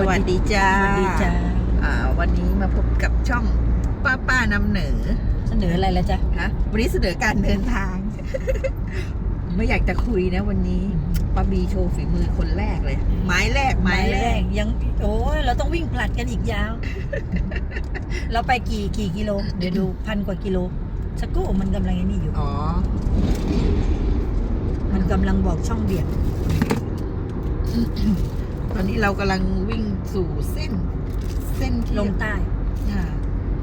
สวัสดีจ้าสวัสดีจ้าอ่า วันนี้มาพบกับช่องป้าป้านำเหนือเสนออะไรแล้วจ๊ะฮะวันนี้เสนอการเดินทาง ไม่อยากจะคุยนะวันนี้ป้าบีโชว์ฝีมือคนแรกเลย ไม้แรกไม้แรกยังโอ้ยเราต้องวิ่งผลัดกันอีกยาว เราไปกี่กี่กิโล เดี๋ยวดูพันกว่ากิโลสักครู่มันกำลังไอ้นี่อยู่อ๋อมันกำลังบอกช่องเบี่ยงตอนนี้เรากำลังวิ่ง สู่เส้น เส้นที่ลงใต้อ่า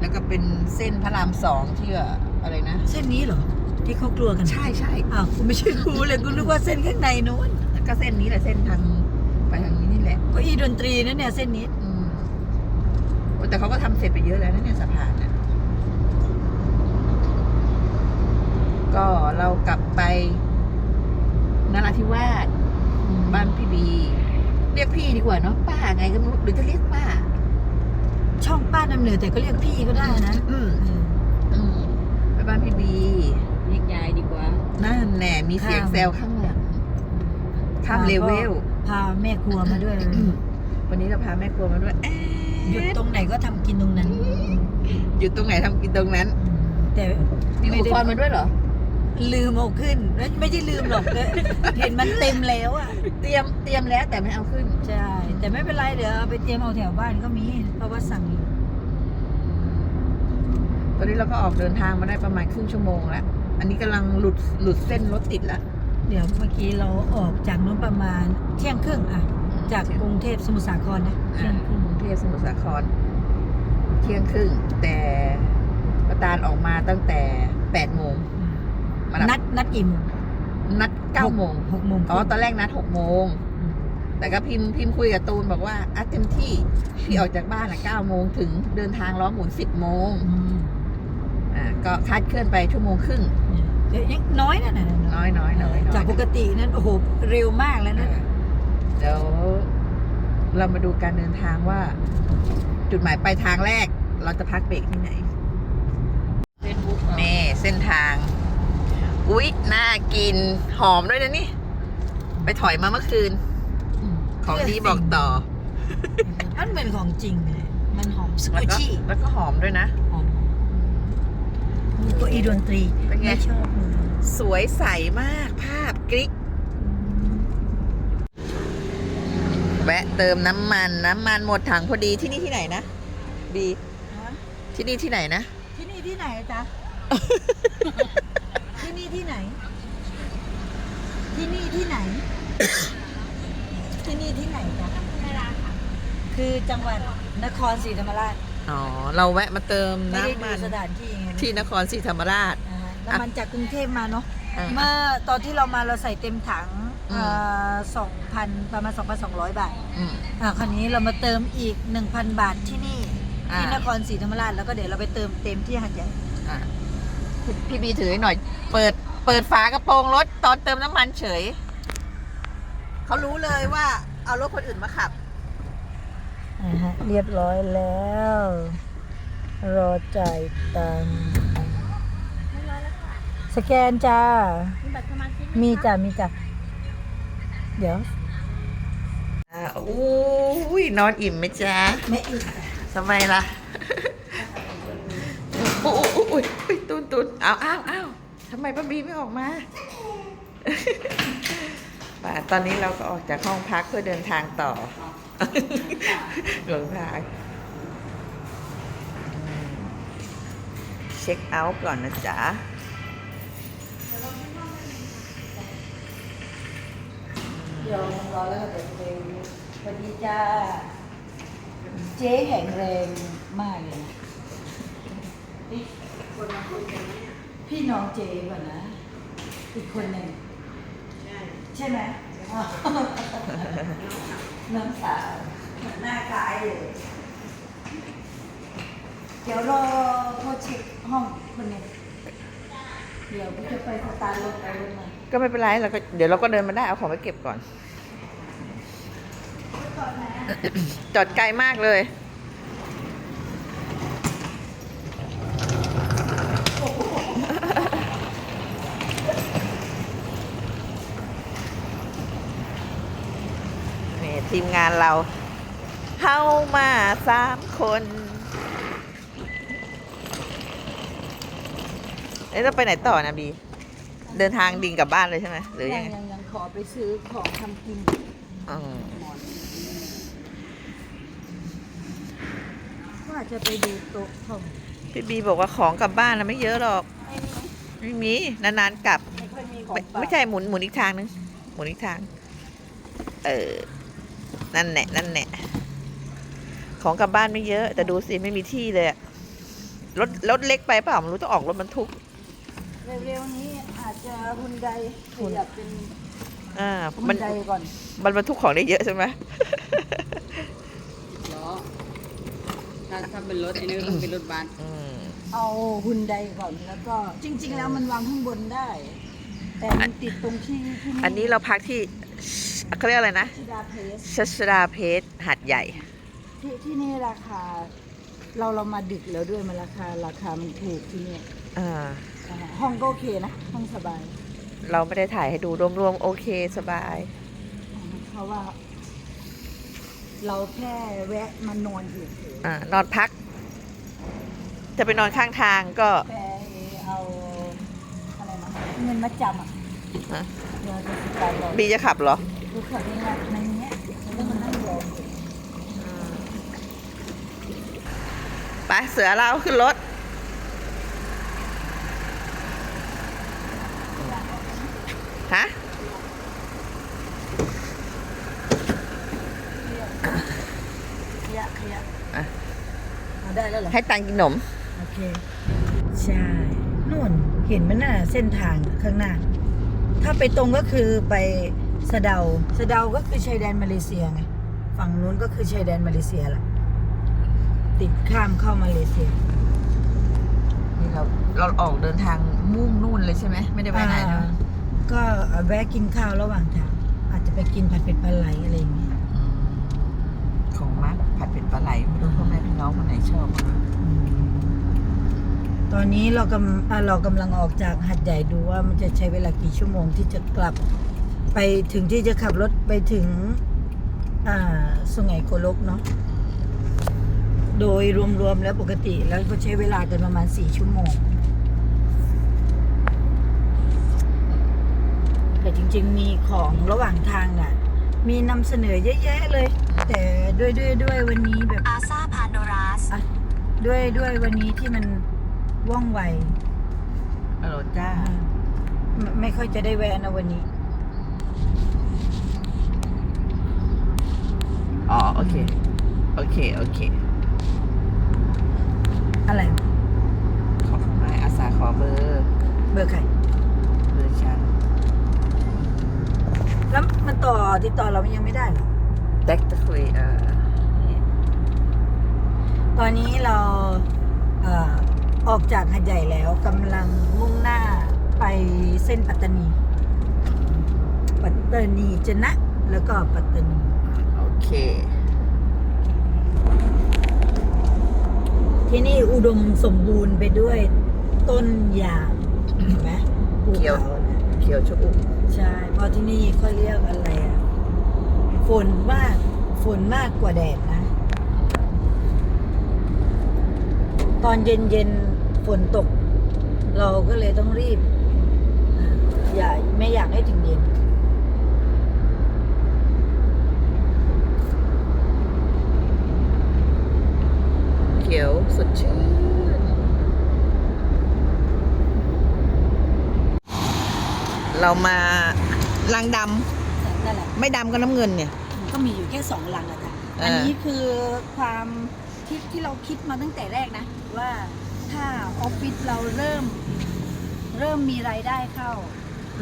แล้วก็เป็นเส้นพระรามสองที่ว่าอะไรนะ เส้นนี้เหรอ ที่เขากลัวกัน ใช่ใช่อ้าวกูไม่ใช่กูเลยกูนึกว่าเส้นข้างในนู้นก็เส้นนี้แหละเส้นทางไปทางนี้นี่แหละ ก็อีดนตรีนั่นเนี่ยเส้นนี้อืมโอ้แต่เขาก็ทำเสร็จไปเยอะแล้วนะเนี่ยสะพานน่ะก็เรากลับไปนราธิวาสบ้านพี่บี เรียกพี่ดีกว่าเนาะป้าไงก็ไม่รู้หรือจะเรียกป้า ช่องป้านำเหนือแต่ก็เรียกพี่ก็ได้นะอืมเอออืมไปบ้านพี่บีเรียกยายดีกว่า นั่นแหน่มีเสียงข้ามแซวข้างหลังข้ามเลเวลพาแม่ครัวมาด้วย วันนี้เราพาแม่ครัวมาด้วยเอ๊ะหยุดตรงไหนก็ทำกินตรงนั้นหยุดตรงไหนทำกินตรงนั้น แต่มีอุปกรณ์มาด้วยเหรอ ลืมเอาขึ้นไม่ไม่ใช่ลืมหรอกเห็นมันเต็มแล้วอะเตรียมเตรียมแล้วแต่ไม่เอาขึ้น ใช่ แต่ไม่เป็นไรเดี๋ยวเอาไปเตรียมเอาแถวบ้านก็มี เพราะว่าสั่งอยู่ตอนนี้เราก็ออกเดินทางมาได้ประมาณครึ่งชั่วโมงแล้ว อันนี้กำลังหลุดหลุดเส้นรถติดแล้วเดี๋ยวเมื่อกี้เราออกจากนู้นประมาณเที่ยงครึ่งอะ จากกรุงเทพสมุทรสาครนะเที่ยงครึ่งกรุงเทพสมุทรสาคร เที่ยงครึ่งแต่ประตานออกมาตั้งแต่แปดโมง มารับนัดนัดกี่โมงนัดเก้าโมงหกโมงอ๋อตอนแรกนัดหกโมงมแต่ก็พิมพ์พิมพ์คุยกับตูนบอกว่าอะเต็มที่พี่ออกจากบ้านอะเก้าโมงถึงเดินทางล้อหมุนสิบโมงอืมอ่าก็คาดเคลื่อนไปชั่วโมงครึ่งเดี๋ยวยังน้อยนะนะน้อยน้อยน้อยน้อยจากปกตินั้นโอ้โหเร็วมากแล้วนะเดี๋ยวเรามาดูการเดินทางว่า จุดหมายปลายทางแรก เราจะพักเบรกที่ไหนแม่เส้นทาง อุ๊ย น่ากิน หอมด้วยนะนี่ ไปถอยมาเมื่อคืนมของดีบอกต่อ มันเหมือนของจริงเลย มันหอมสแล้วกุก็ชี่แล้วก็หอมด้วยนะ หอมนี่ก็อีดนตรีเป็นไงไม่ชอบเลยสวยใสมากภาพกริ๊กแวะเติมน้ำมัน น้ำมันหมดถังพอดีที่นี่ที่ไหนนะบีฮะที่นี่ที่ไหนนะ ที่นี่ที่ไหนจ๊ะที่นี่ที่ ไหน ที่นี่ที่ไหน ที่นี่ที่ไหนจ๊ะคือจังหวัดนครศรีธรรมราชอ๋อ เราแวะมาเติมไม่ได้น้ำดูมันสถานที่ไงที่นครศรีธรรมราช อ่าน้ำมันจากกรุงเทพมาเนาะ อ่าเมื่อตอนที่เรามาเราใส่เต็มถังอืม สองพันประมาณ 2,200 บาท อืม อ่าคราวนี้เรามาเติมอีก 1,000 บาทที่นี่ อ่า ที่นครศรีธรรมราชแล้วก็เดี๋ยวเราไปเติมเต็มที่หัดใหญ่อะพี่พี่บีถือให้หน่อย เปิด เปิดฝากระโปรงรถตอนเติมน้ำมันเฉย เขารู้เลยว่า เอารถคนอื่นมาขับ อ่าฮะเรียบร้อยแล้ว รอจ่ายตังค์สแกนจ้า มีจ้ะมีจ้ะเดี๋ยว อ่าอุ้ยนอนอิ่มไหมจ๊ะ ไม่อีกทำไมล่ะ อุ้ยอุ้ยอุ้ยอุ้ยตุนตุนเอาอ้าวอ้าวทำไมป้าบีไม่ออกมาป่าตอนนี้เราก็ออกจากห้องพักเพื่อเดินทางต่อหลงทางอืมเช็คเอาท์ก่อนนะจ๊ะเดี๋ยวรอแล้วก็เดี๋ยวไปสวัสดีจ้า เจ๊แข็งแรงมากเลยนะ พี่น้องเจ๊ก่อนนะอีกคนหนึ่งใช่ไหมอ๋อน้องสาวหน้าคล้ายเลย เดี๋ยวรอเขาเช็คห้องคนหนึงเดี๋ยวพี่จะไปสตาร์ทรถไปรถมาก็ไม่เป็นไรเราก็เดี๋ยวเราก็เดินมาได้เอาของไปเก็บก่อน จอดไกลมากเลย นี่ ทีมงานเราเฮามาสามคนเอ๊ะเราไปไหนต่อนะบี เดินทางดิ่งกลับบ้านเลยใช่ไหมหรือยังไงยังยังขอไปซื้อของทำกินอืมว่าจะไปดูโต๊ะของพี่บีบอกว่าของกลับบ้านนะไม่เยอะหรอกไม่มีนานๆกลับ ไม่ค่อยมีของไม่ฝากไม่ใช่หมุนหมุนอีกทางนึงหมุนอีกทาง เออ นั่นแหละนั่นแหละของกลับบ้านไม่เยอะ แต่ดูสิไม่มีที่เลยอะรถรถเล็กไปเปล่าไม่รู้ต้องออกรถบรรทุก เร็วๆนี้อาจจะฮุนไดขยับเป็นอ่าฮุมันนไดก่อนมันบรรทุกของได้เยอะใช่ไหมล้อถ้าถ้าเป็นรถไอ้นี่ก็ต้องเป็นรถบัสอืมเอาฮุนไดก่อนแล้วก็จริง ๆ แล้วมันวางข้างบนได้ แต่มันติดตรงที่ที่อันนี้เราพักที่ เขาเรียกอะไรนะชิดาเพสชัชดาเพชรหัดใหญ่ ที่ที่นี่ราคา เราเรามาดึกแล้วด้วยมันราคาราคามันถูกที่นี่อ่าอ่าห้องก็โอเคนะห้องสบายเราไม่ได้ถ่ายให้ดูรวมๆโอเคสบาย อ่าเพราะว่า เราแค่แวะมานอนอยู่เฉยอ่านอนพัก จะไปนอนข้างทางก็ไปเอาอะไรนะเงินมาจำอะฮะเดี๋ยวจะสิการบอกบีจะขับเหรอดูเขาในงานในเนี้ยฉันต้องมานั่งรออยู่ไปเสือเราขึ้นรถ ฮะ ขยะขยะอะ เอาได้แล้วเหรอ ให้ตังค์กินขนม โอเค ใช่นู่นเห็นมันน่ะเส้นทางข้างหน้า ถ้าไปตรงก็คือไป สะเดาสะเดาก็คือชายแดนมาเลเซียไงฝั่งนู้นก็คือชายแดนมาเลเซียละติดข้ามเข้ามาเลเซียนี่เราเราออกเดินทางมุ่งนู่นเลยใช่ไหมไม่ได้ไปไหนนะอ่าก็แวะกินข้าวระหว่างทางอาจจะไปกินผัดเผ็ดปลาไหลอะไรอย่างเงี้ยอืมของมักผัดเผ็ดปลาไหลไม่รู้พ่อแม่พี่น้องคนไหนชอบบ้างอืมตอนนี้เรากำอ่าเรากำลังออกจากหัดใหญ่ดูว่ามันจะใช้เวลากี่ชั่วโมงที่จะกลับ ไปถึงที่จะขับรถไปถึง อ่าสุไหงโกลกเนาะโดยรวมๆแล้วปกติแล้วก็ใช้เวลากันประมาณสี่ชั่วโมง แต่จริงๆมีของระหว่างทางน่ะ มีนำเสนอเยอะแยะเลย แต่ด้วยด้วยด้วยวันนี้แบบอาซาพาโนราสอะด้วยด้วยวันนี้ที่มันว่องไวอร่อยจ้าอ่าไม่ไม่ค่อยจะได้แวะนะวันนี้ อ๋อโอเค โอเค โอเค อะไร ขอไม่อาสาขอเบอร์เบอร์ใคร เบอร์ฉันแล้วมันต่อติดต่อเรายังไม่ได้เหรอแดกตะคุยเอ่อตอนนี้เราเอ่อออกจากหัดใหญ่แล้วกำลังมุ่งหน้าไปเส้นปัตตานี ปัตตานีจะนะ แล้วก็ปัตตานีโอ เค ที่นี่อุดมสมบูรณ์ไปด้วยต้นยางเห็นไหมภูเขียวเขาเนี่ยเขียวชอุ่มใช่เพราะที่นี่เขาเรียกอะไรอะฝนมากฝนมากกว่าแดดนะ ตอนเย็นเย็นๆฝนตก เราก็เลยต้องรีบ อย่าไม่อยากให้ถึงเย็น เขียวสดชื่น เรามาลังดนั่นแหละำไม่ดำก็น้ำเงินเนี่ย มันก็มีอยู่แค่สองลังอะจ้ะเอออัอันนี้คือความที่ที่เราคิดมาตั้งแต่แรกนะ ว่าถ้าออฟฟิศเราเริ่ม เริ่มมีรายได้เข้า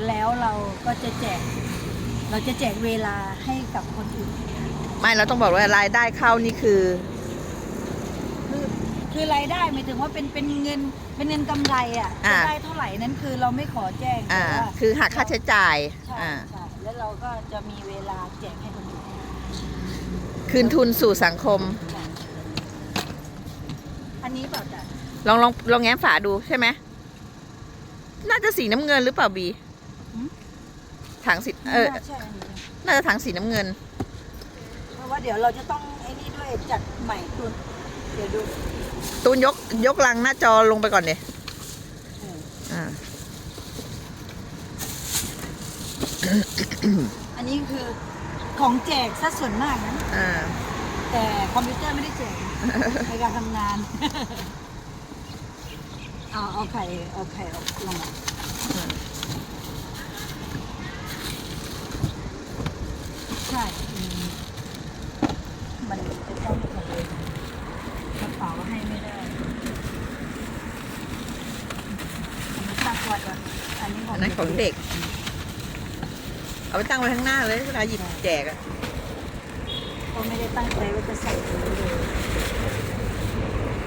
แล้วเราก็จะแจก เราจะแจกเวลาให้กับคนอื่น ไม่เราต้องบอกว่ารายได้เข้านี่คือคือ คือรายได้หมายถึงว่าเป็นเป็นเงินเป็นเงินกำไรอะอ่า จะได้เท่าไหร่นั้นคือเราไม่ขอแจ้งอ่า แต่ว่าคือหักค่าใช้จ่าย ใช่อ่า ใช่แล้วเราก็จะมีเวลาแจกให้คนอื่นคืนทุนสู่สังคมใช่อันนี้เปล่าจ้ะลองลองลองแง้มฝาดูใช่ไหม น่าจะสีน้ำเงินหรือเปล่าบี ถังสีเออ ไม่น่าใช่อันนี้น่าจะถังสีน้ำเงิน เพราะว่าเดี๋ยวเราจะต้องไอ้นี่ด้วยอยจัดใหม่ตุนเดี๋ยวดู ตูนยกยกลังหน้าจอลงไปก่อนเนี่ยเอออ่าอันนี้คือของแจกซะส่วนมากนะอ่าแต่คอมพิวเตอร์ไม่ได้แจกนะในการทำงาน เอาเอาไข่เอาไข่ออกลงมาใช่อืมมันจะต้องขโมยกระเป๋าให้ไม่ได้อันนี้ตั้งไว้ก่อนอันนี้ ของเด็ก เอาไปตั้งไว้ข้างหน้าเลยเวลาหยิบแจกอะก็ไม่ได้ตั้งใจว่าจะใส่ตรงเลย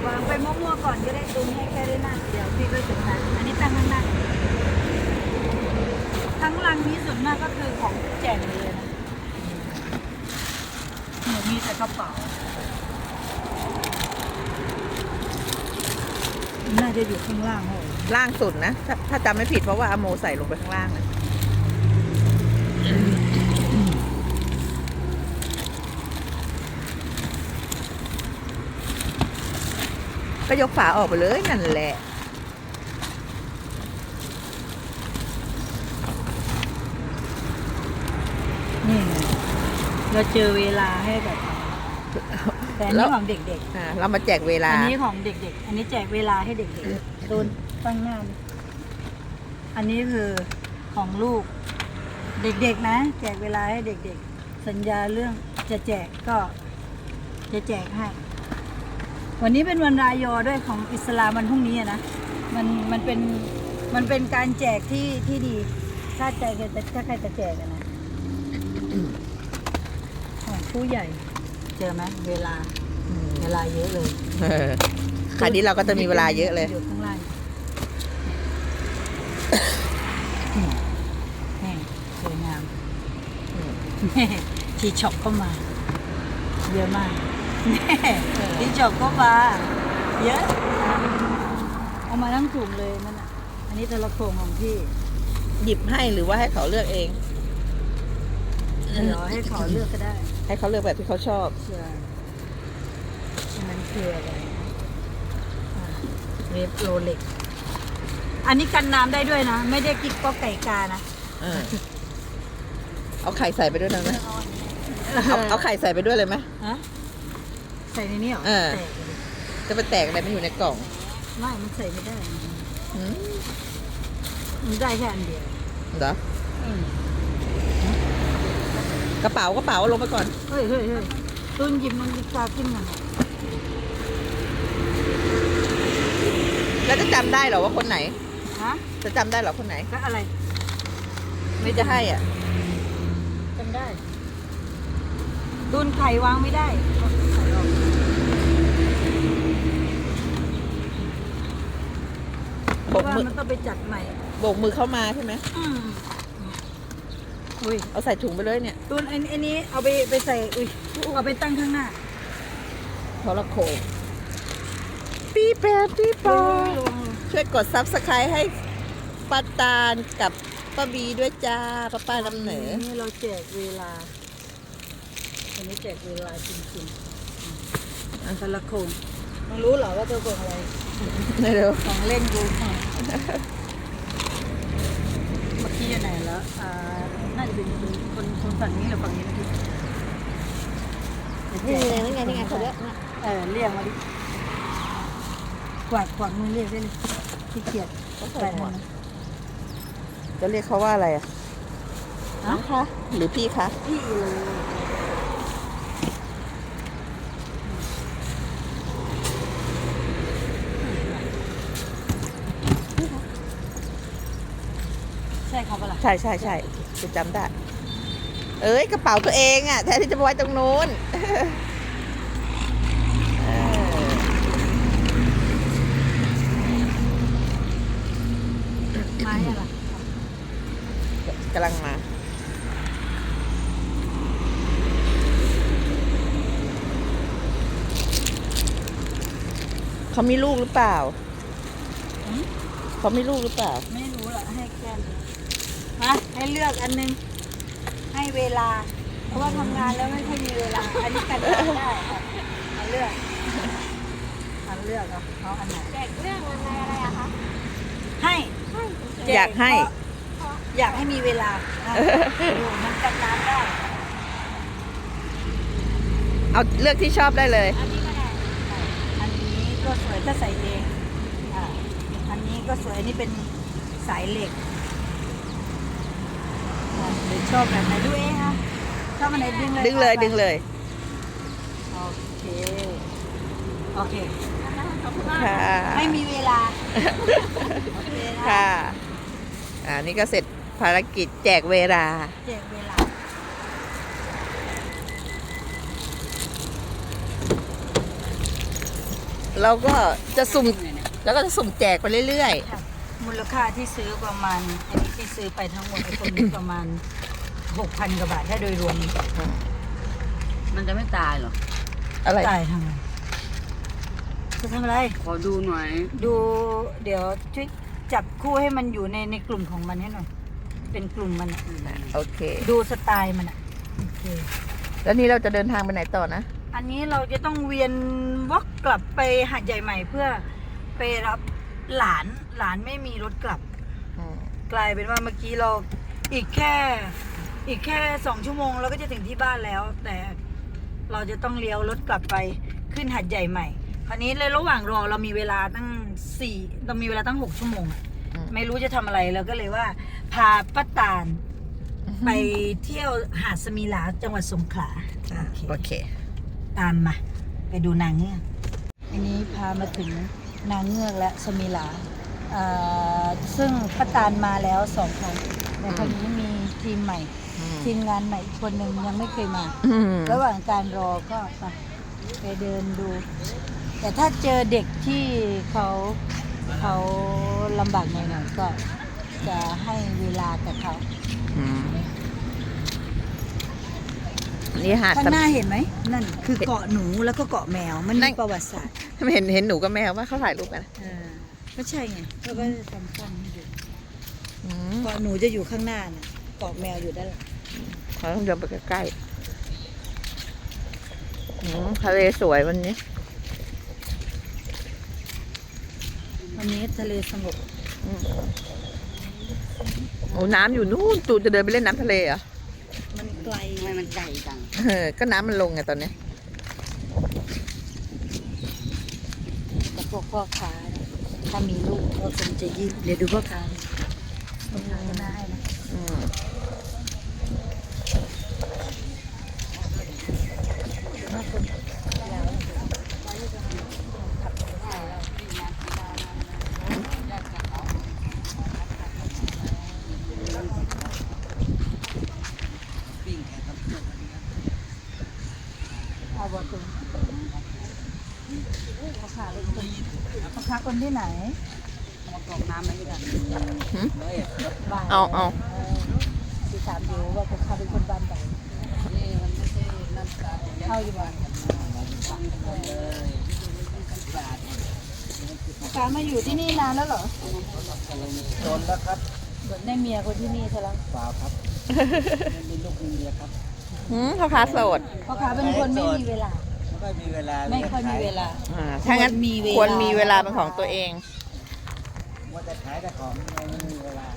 วางไปมั่วๆก่อนก็ได้ตรงให้แค่ได้หน้าเดี๋ยวพี่ก็จะทานอันนี้ตั้งข้างหน้าทั้งลังนี้ส่วนมากก็คือของแจกเลยนะหนูมีแต่กระเป๋าน่าจะอยู่ข้างล่างเหรอ ล่างสุดนะถ้าถ้าจำไม่ผิดเพราะว่าอโมใส่ลงไปข้างล่างนะก็ยกฝาออกไปเลยนั่นแหละนี่ไงเราเจอเวลาให้แบบแต่อันแล้นี้วของเด็กอ่าเรามาแจกเวๆลา อันนี้ของเด็กๆ อันนี้แจกเวลาให้เด็กๆโดน ตั้งหน้านอันนี้คือของลูก เด็กๆนะ แจกเวลาให้เด็กๆ สัญญาเรื่องจะแจกก็จะแจกให้ วันนี้เป็นวันรายอด้วยของอิสลามวันพรุ่งนี้นะมันมันเป็นมันเป็นการแจกที่ที่ดี ถ้าใจจะถ้าใครจะแจกนะของผู้ใหญ่ เจอไหมเวลาเวลาเยอะเลยคราวนี้เราก็จะมีเวลาเยอะเลย อยู่ข้างล่างนี่สวยงาม ทีช็อปก็มา เยอะมากทีช็อปก็มาเยอะเอามาทั้งถุงเลยนั่นอะ อันนี้แต่ละโครงของพี่หยิบให้หรือว่าให้เขาเลือกเอง เดี๋ยวให้เขาเลือกก็ได้ ให้เขาเลือกแบบที่เขาชอบเชื่ออันนั้นคืออะไรอ่าเรฟโรเล็ก อันนี้กันน้ำได้ด้วยนะ ไม่ได้กิ๊กก็ไก่กานะ เออเอาไข่ใส่ไปด้วยนะไหมเอาเอาไข่ใส่ไปด้วยเลยไหมฮะใส่ในนี้เหรอเออแตกเลยจะไปแตกอะไรมันอยู่ในกล่องไม่มันใส่ไม่ได้อืมมันได้แค่อันเดียวเหรออืมกระเป๋ากระเป๋าเอาลงไปก่อน เฮ้ยเฮ้ยเฮ้ยตุนหยิบมันดิกาขึ้นมาหน่อยแล้วจะจำได้เหรอว่าคนไหน ฮะจะจำได้เหรอคนไหน ก็อะไร ไม่จะให้อะ จำได้ ตุนไข่วางไม่ได้เอาไข่ออกโบกว่ามือมันต้องไปจัดใหม่ โบกมือเข้ามาใช่ไหมอืมอุ้ยเอาใส่ถุงไปเลยเนี่ยตุนอันอันนี้เอาไปไปใส่ อุ้ยเอาไปตั้งข้างหน้าโทรโขงปีแปดปีปอระวังช่วยกดซับสไครต์ให้ป้าตาลกับป้าบีด้วยจ้าป้าป้านำเหนือนี่เราแจกเวลา อันนี้แจกเวลาจริงๆอันแต่ละโครงมึงรู้เหรอว่าตัวโครงอะไรเร็วของเล่นกูเมื่อกี้อยู่ไหนแล้วอ่าน่าจะเป็นคนคนฝั่งนี้หรือฝั่งนี้เมื่อกี้นี่ไงนี่ไงนี่ไงเขาเรียกเออเรียกมาดิกวาดกวาดมือเรียกได้เลยขี้เกียจเขาไปใส่หมทาวกงนั้นจะเรียกเขาว่าอะไรอะน้องคะหรือพี่คะพี่เลยใช่ครับเปะล่าใช่ใช่ใช่จะจำได้ เอ้ยกระเป๋าตัวเองอะแทนที่จะไปไว้ตรงนู้นเออไม้อะไรกำลังมาเขามีลูกหรือเปล่าหืมเขามีลูกหรือเปล่า ไม่ รู้ละให้แค่นี้มาให้เลือกอันนึง ให้เวลา เพราะว่าทำงานแล้วไม่ค่อยมีเวลา อันนี้กันได้ค่ะเอาเลือกเอาเลือกเอาเอาอันไหนแจกเรื่องอะไรอะไรอะคะให้อยากให้เพราะอยากให้มีเวลาอะดูมันกันน้ำได้ เอาเลือกที่ชอบได้เลย อันนี้ก็ได้อันนี้ก็สวยถ้าใส่เองอะอันนี้ก็สวยอันนี้เป็นสายเหล็กอะ หรือชอบแบบไหนดูเองค่ะชอบอันไหนดึงเลยดึงเลยอาไปดึงเลยโอเคโอเคขอบคุณมากค่ะไม่มีเวลาโอเคนะค่ะอ่านี่ก็เสร็จภารกิจแจกเวลาเจ็บเวลาเราก็จะสุ่มแล้วก็จะสุ่มแจกไปเรื่อยค่ะมูลค่าที่ซื้อประมาณอันนี้ที่ซื้อไปทั้งหมดไอ้คนนี้ประมาณ หกพันกว่าบาทถ้าโดยรวมมันจะไม่ตายเหรอๆอะไร ตายทำไมจะทำอะไร ขอดูหน่อย ดูเดี๋ยวช่วยจับคู่ให้มันอยู่ในในกลุ่มของมันให้หน่อย เป็นกลุ่มมันอะโอเค ดูสไตล์มันอะโอเค แล้วนี่เราจะเดินทางไปไหนต่อนะ อันนี้เราจะต้องเวียนวอกกลับไปหาดใหญ่ใหม่เพื่อไปรับหลานหลานไม่มีรถกลับอืมกลายเป็นว่าเมื่อกี้เราอีกแค่ อีกแค่สองชั่วโมงเราก็จะถึงที่บ้านแล้ว แต่เราจะต้องเลี้ยวรถกลับไปขึ้นหัดใหญ่ใหม่ คราวนี้เลยระหว่างรอเรามีเวลาตั้งสี่เรามีเวลาตั้งหกชั่วโมงอะอืมไม่รู้จะทำอะไรเราก็เลยว่า พาป้าตาลไปเที่ยวหาดสมีหลาจังหวัดสงขลาอะโอเค ตามมา ไปดูนางเงือกอันนี้พามาถึงนางเงือกและสมีหลาอ่าซึ่งป้าตาลมาแล้วสองครั้งแต่คนนี้มีทีมใหม่อืม ทีมงานใหม่อีกคนหนึ่งยังไม่เคยมา อืมระหว่างการรอก็ไปไปเดินดู แต่ถ้าเจอเด็กที่เขาเขาลำบากหน่อยๆก็จะให้เวลากับเขาอืมนี่หาดข้างสำหน้าเห็นไหมนั่นคือเกาะหนูแล้วก็เกาะแมวมันนั่มีนประวัติศาสตร์เห็นเห็นหนูกับแมวว่าเขาถ่ายรูปกันอ่าก็ใช่ไงเขาก็จะทำกล้องให้ดูอืม เกาะหนูจะอยู่ข้างหน้าน่ะเกาะแมวอยู่ด้านหลังเขาต้องเดินไปใกล้ๆอืมทะเลสวยวันนี้ วันนี้ทะเลสงบอืมโอ้น้ำอยู่นู่นตูนจะเดินไปเล่นน้ำทะเลเหรอ มันไกลทำไมมันไก่จังเออก็น้ำมันลงไงตอนเนี้ยกับพวกพ่อค้าเนี่ยถ้ามีลูกก็คงจะยิ้มเดี๋ยวดูพ่อค้าเนี่ยพ่อค้าก็น่าให้นะ อืม น่าคน เอาบอตุนพ่อค้าเป็นคนพ่อค้าคนที่ไหนมากรอกน้ำไว้ด้วยกันหืมบ้านเอาเอาที่ถามอยู่ว่าพ่อค้าเป็นคนบ้านไหนนี่มันไม่ใช่น้ำตาลเข้าอยู่บ้านพ่อค้ามาอยู่ที่นี่นานแล้วเหรอโดนแล้วครับเหมือนได้เมียคนที่นี่ใช่แล้วเปล่าครับไม่มีลูกมีเมียครับ หืมพ่อค้าโสด พ่อค้าเป็นคนไม่มีเวลา ไม่ค่อยมีเวลาไม่ค่อยมีเวลา อ่า ถ้างั้นควรมีเวลา ควรมีเวลาเป็นของตัวเองว่าจะขายแต่ของไม่มีเวลา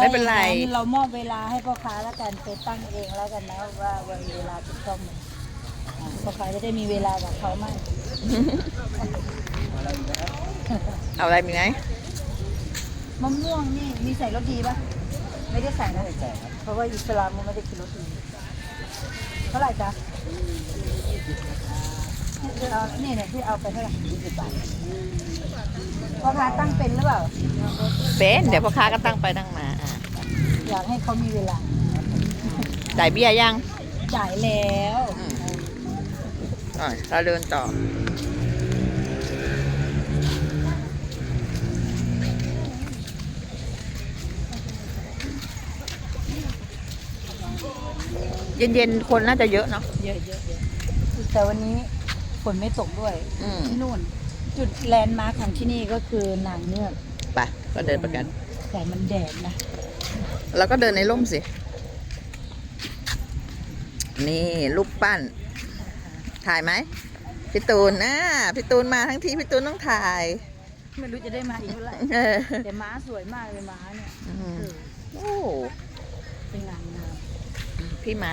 ไม่เป็นไร ถ้าอย่างนั้นเรามอบเวลาให้พ่อค้าแล้วกันไปตั้งเองแล้วกันนะว่าวันเวลาถูกต้องไหมอ่าพ่อค้าจะได้มีเวลากับเขามากเอาอะไรมีไหมมะม่วงนี่มีใส่รสดีปะไม่ได้ใส่นะ ไม่ใช่ครับเพราะว่าอิสลามมันไม่ได้กินรสดี เท่าไหร่จ๊ะที่เอานี่เนี่ยที่เอาไปเท่าไหร่ยี่สิบบาทพ่อค้าตั้งเป็นหรือเปล่า เป็นเดี๋ยวพ่อค้าก็ตั้งไปตั้งมาอ่าอยากให้เขามีเวลา จ่ายเบี้ยยังจ่ายแล้วอืมอะเราเดินต่อ เย็นๆ คนน่าจะเยอะเนาะ เยอะเยอะเยอะแต่วันนี้ฝนไม่ตกด้วยอืม ที่นู่น จุดแลนด์มาร์คของที่นี่ก็คือนางเงือกไปก็เดินไปกัน แต่มันแดดนะแล้วก็เดินในร่มสิ นี่รูปปั้น ถ่ายไหมพี่ตูนนะพี่ตูนมาทั้งทีพี่ตูนต้องถ่ายไม่รู้จะได้มาอีกเมื่อไหร่เออแต่ม้าสวยมากเลยม้าเนี่ยอืมเออโอ้เป็นงานงาม พี่ม้า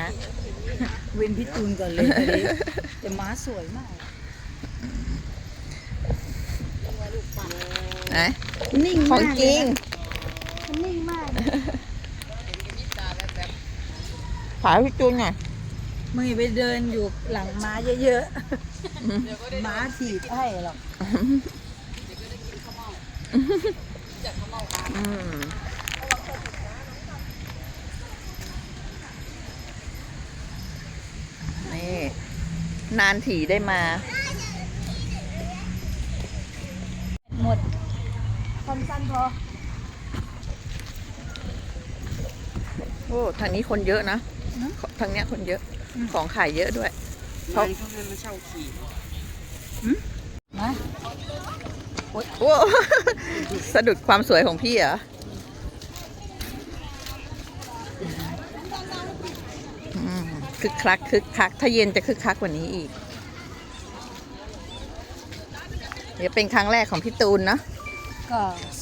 เว้นพี่ตูนก่อนเลยตอนนี้แต่ม้าสวยมากไหนนิ่งขอมางกจริงมันนิ่งมากถ่ายพี่ตูนหน่อยไม่ไปเดินอยู่หลังม้าเยอะๆม้าถีบให้หรอก อืมนี่ นานถีได้มา หมดสั้นๆพอ โอ้ทางนี้คนเยอะนะทางเนี้ยคนเยอะ ของขายเยอะด้วยมันเขาให้มาเช่าขี่นะโอ้สะดุดความสวยของพี่เหรอ อืม คึกคักคึกคัก ถ้าเย็นจะคึกคักกว่านี้อีก เดี๋ยวเป็นครั้งแรกของพี่ตูนเนอะก็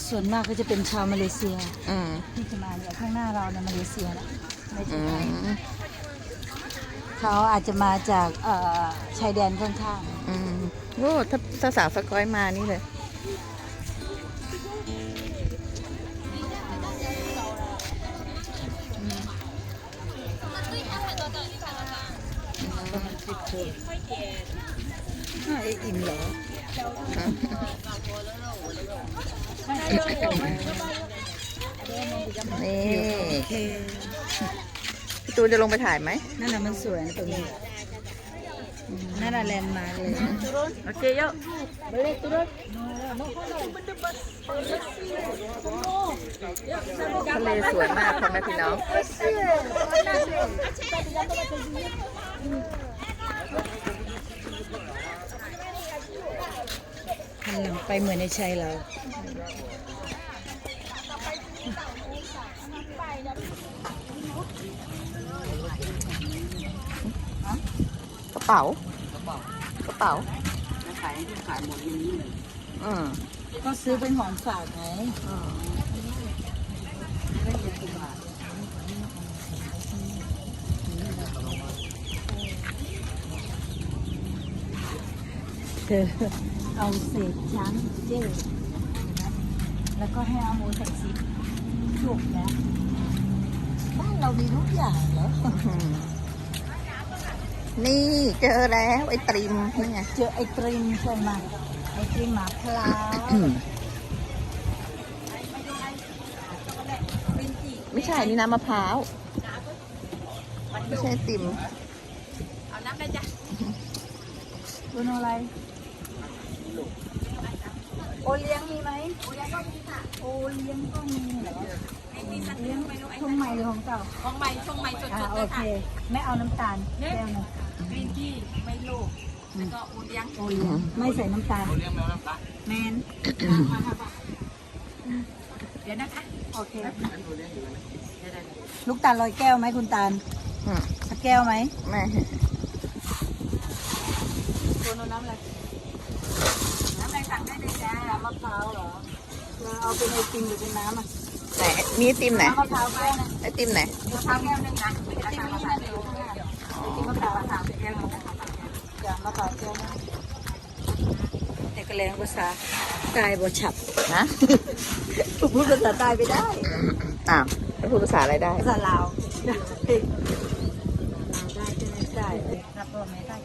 ส่วนมากก็จะเป็นชาวมาเลเซียอืมที่จะมาเนี่ยข้างหน้าเราเนี่ยมาเลเซียนะไม่อืใช่ไทยมเขาอาจจะมาจากเอ่อชายแดนข้างอืมโอ้ถ้าถ้าสาวสกอยมานี่เลย ๆไอ้อิ่มเหรอนี่พี่ตูนจะลงไปถ่ายไหมนั่นน่ะมันสวยนะตรงนี้นั่นน่ะแลนด์มาร์คเลยโอเคโยทะเลสวยมากพ่อแม่พี่น้อง หันหลังไปเหมือนในชัยเรากระเป๋ากระเป๋าขายที่ขายหมดอย่างนี้เลยอืมก็ซื้อเป็นของฝากไง เธอเอาเศษช้างเจ้แล้วก็ให้เอาหมูใส่ซิปจุกนะบ้านเรามีทุกอย่างเหรอนี่เจอแล้วไอตริมนี่ไงเจอไอตริมใช่ไหมไอตริมหมาพลาวไม่ใช่นี่น้ำมะพร้าวไม่ใช่ไอติมคุณอะไร โอเลี้ยงมีไหมโอเลี้ยงก็มีค่ะโอเลี้ยงก็มีเหรอเลี้ยงช่วงใหม่หรือของเก่าของใหม่ช่วงใหม่สอ่าดๆโอเลยเคค่ะไม่เอาน้ำตาลแก้วหนึงกรีนที่ไม่ลูกแล้วก็อูเลี้ยงโอเลี้ยงไม่ใส่น้ำตาลแมนเดี๋ยวนะคะโอเคลูกตาลลอยแก้วไหมคุณตาลอืมสักแก้วไหมไม่ตัวโนน้ำอะไรน้ำอะไร สั่งได้เลยจ้ามะพร้าวเหรอเราเอาเป็นไอติมหรือเป็นน้ำอะไหนมีไอติมไหนน้ำมะพร้าวแก้วนะไอติมไหนมะพร้าวแก้วหนึงนะไอติมนี่นะเดี๋ยวข้างหน้าไอติมมะพร้าวสามแก้วนะจ้ามะพร้าวแก้วนะแต่ก็แรงภาษากายบ่ฉับนะพูดภาษาใต้ไม่ได้อ้าวแล้วพูดภาษาอะไรได้ภาษาลาวได้ได้ใช่ไหมได้รับตัวไม่ได้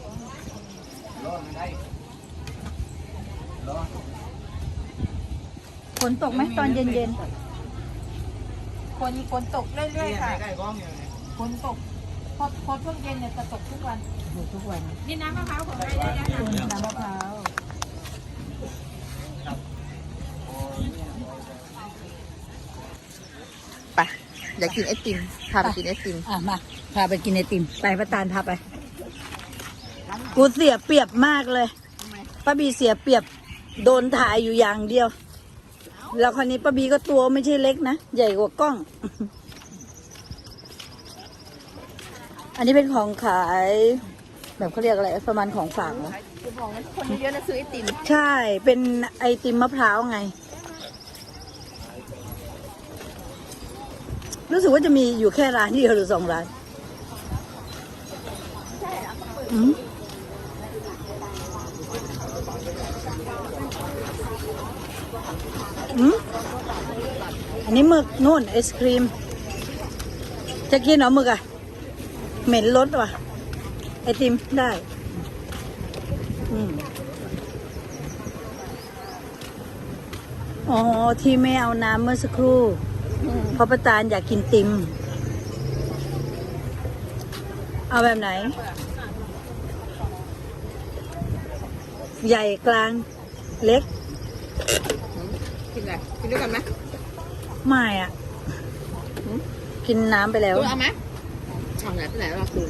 ฝนตกไหมตอนเย็นๆฝนฝนตกเรื่อยๆค่ะใกล้ๆก้องอยู่เนี่ยฝนตกพอพอช่วงเย็นเนี่ยจะตกทุกวันทุกวันนี่น้ำมะพร้าวของใครได้นะคะน้ำมะพร้าวไปอยากกินไอติมพาไปกินไอติมอะมาพาไปกินไอติมไปพระตาลพาไป กูเสียเปรียบมากเลยป้าบีเสียเปรียบโดนถ่ายอยู่อย่างเดียว แล้วคราวนี้ป้าบีก็ตัวไม่ใช่เล็กนะ ใหญ่กว่ากล้องออันนี้เป็นของขาย แบบเขาเรียกอะไร ประมาณของฝากเหรอคือบอกงั้นคนเยอะๆนะซื้อไอติมใช่ เป็นไอติมมะพร้าวไง รู้สึกว่าจะมีอยู่แค่ร้านเดียวหรือสองร้านอืมอื อันนี้หมึกนู่นไอศครีม จะกินเหรอหมึกอะเหม็นรสว่ะ ไอติมได้ อืมอ๋อ ที่ไม่เอาน้ำเมื่อสักครู่เพราะประตานอยากกินติม เอาแบบไหน ใหญ่กลางเล็ก กินอะไรกินด้วยกันไหม ไม่อะ กินน้ำไปแล้ว ตูนเอาไหมเอาไหนไปไหนเราตูน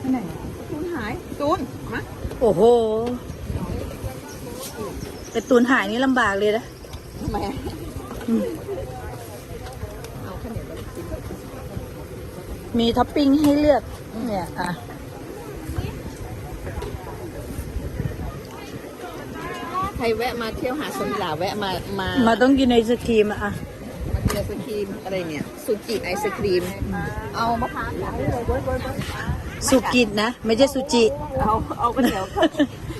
ที่ไหนตูนหายตูนมาโอ้โหไอตูนหายนี่ลำบากเลยนะทำไมอะอืมเอาข้าวเหนียวมากินมีท็อปปิ้งให้เลือก เนี่ย อะ ใค รแวะมาเที่ยวหาดสมิลาแวะมา มา มาต้องกินไอศครีมอะอะมากินไอศครีมอะไรเนี่ยสุจิไอศครีม เอามะพร้าวเลยเว้ยเว้ยเว้ยสุกิตนะ ไม่ใช่สุจิ เอาเอาก๋วยเตี๋ยว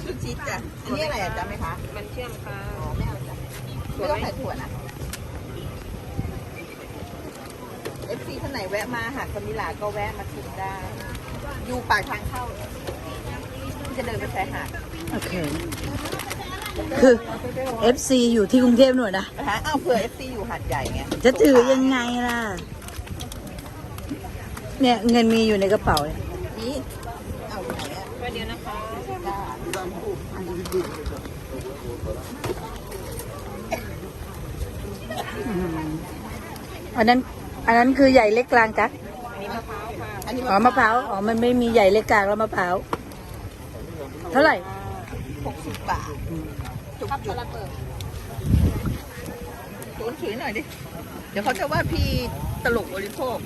สุจิจ้ะอันนี้อะไรอะจ๊ะไหมคะมันเชื่อมค่ะอ๋อไม่เอาจ้ะไม่ต้องใส่ถั่วนะเอฟซีท่านไหนแวะมาหาดสมิลาก็แวะมาชิมได้ อยู่ปากทางเข้าจะเดินไปชายหาด โอเค คือ FC อยู่ที่กรุงเทพหน่อยนะนะคะอ้าวเผื่อเอฟซีอยู่หาดใหญ่ไงจะถือยังไงล่ะ เนี่ยเงินมีอยู่ในกระเป๋าเนี่ยนี่เอาไหนอะแค่เดียวนะคะอันนั้น อันนั้นคือใหญ่เล็กกลางกักมีมะพร้าวค่ะอันนี้อ๋อมะพร้าวอ๋อมันไม่มีใหญ่เล็กกลางแล้วมะพร้าวเท่าไหร่หกสิบบาท จุกจุกตูนถือหน่อยดิ เดี๋ยวเขาจะว่าพี่ตลกบริโภค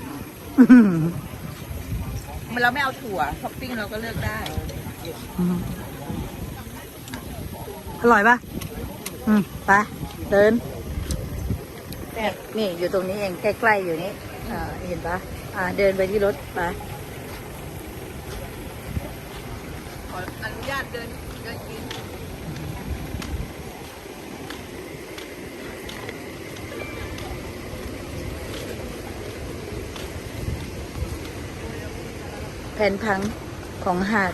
มันเราไม่เอาถั่วท็อปปิ้งเราก็เลือกได้ อร่อยปะอืมไปเดิน นี่อยู่ตรงนี้เองใกล้ๆอยู่นี่อ่าเห็นปะอ่า เดินไปที่รถไปขออนุญาตเดินเดินกิน แผนพังของหาด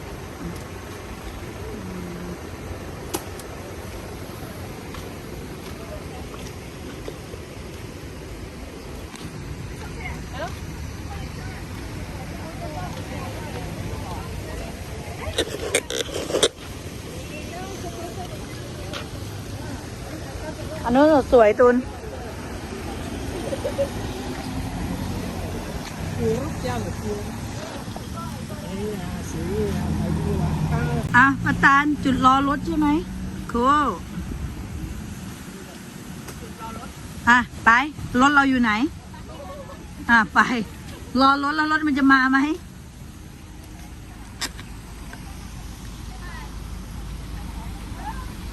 อันนู้นสวยตุนอ่ อะประตานจุดรอรถใช่ไหมคูอะไป รถเราอยู่ไหน อะไป รอรถแล้วรถมันจะมาไหม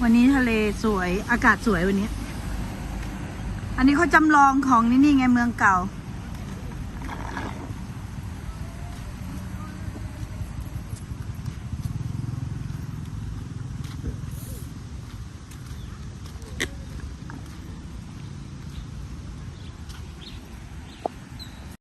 วันนี้ทะเลสวยอากาศสวยวันนี้ อันนี้เขาจำลองของนี่นี่ไงเมืองเก่า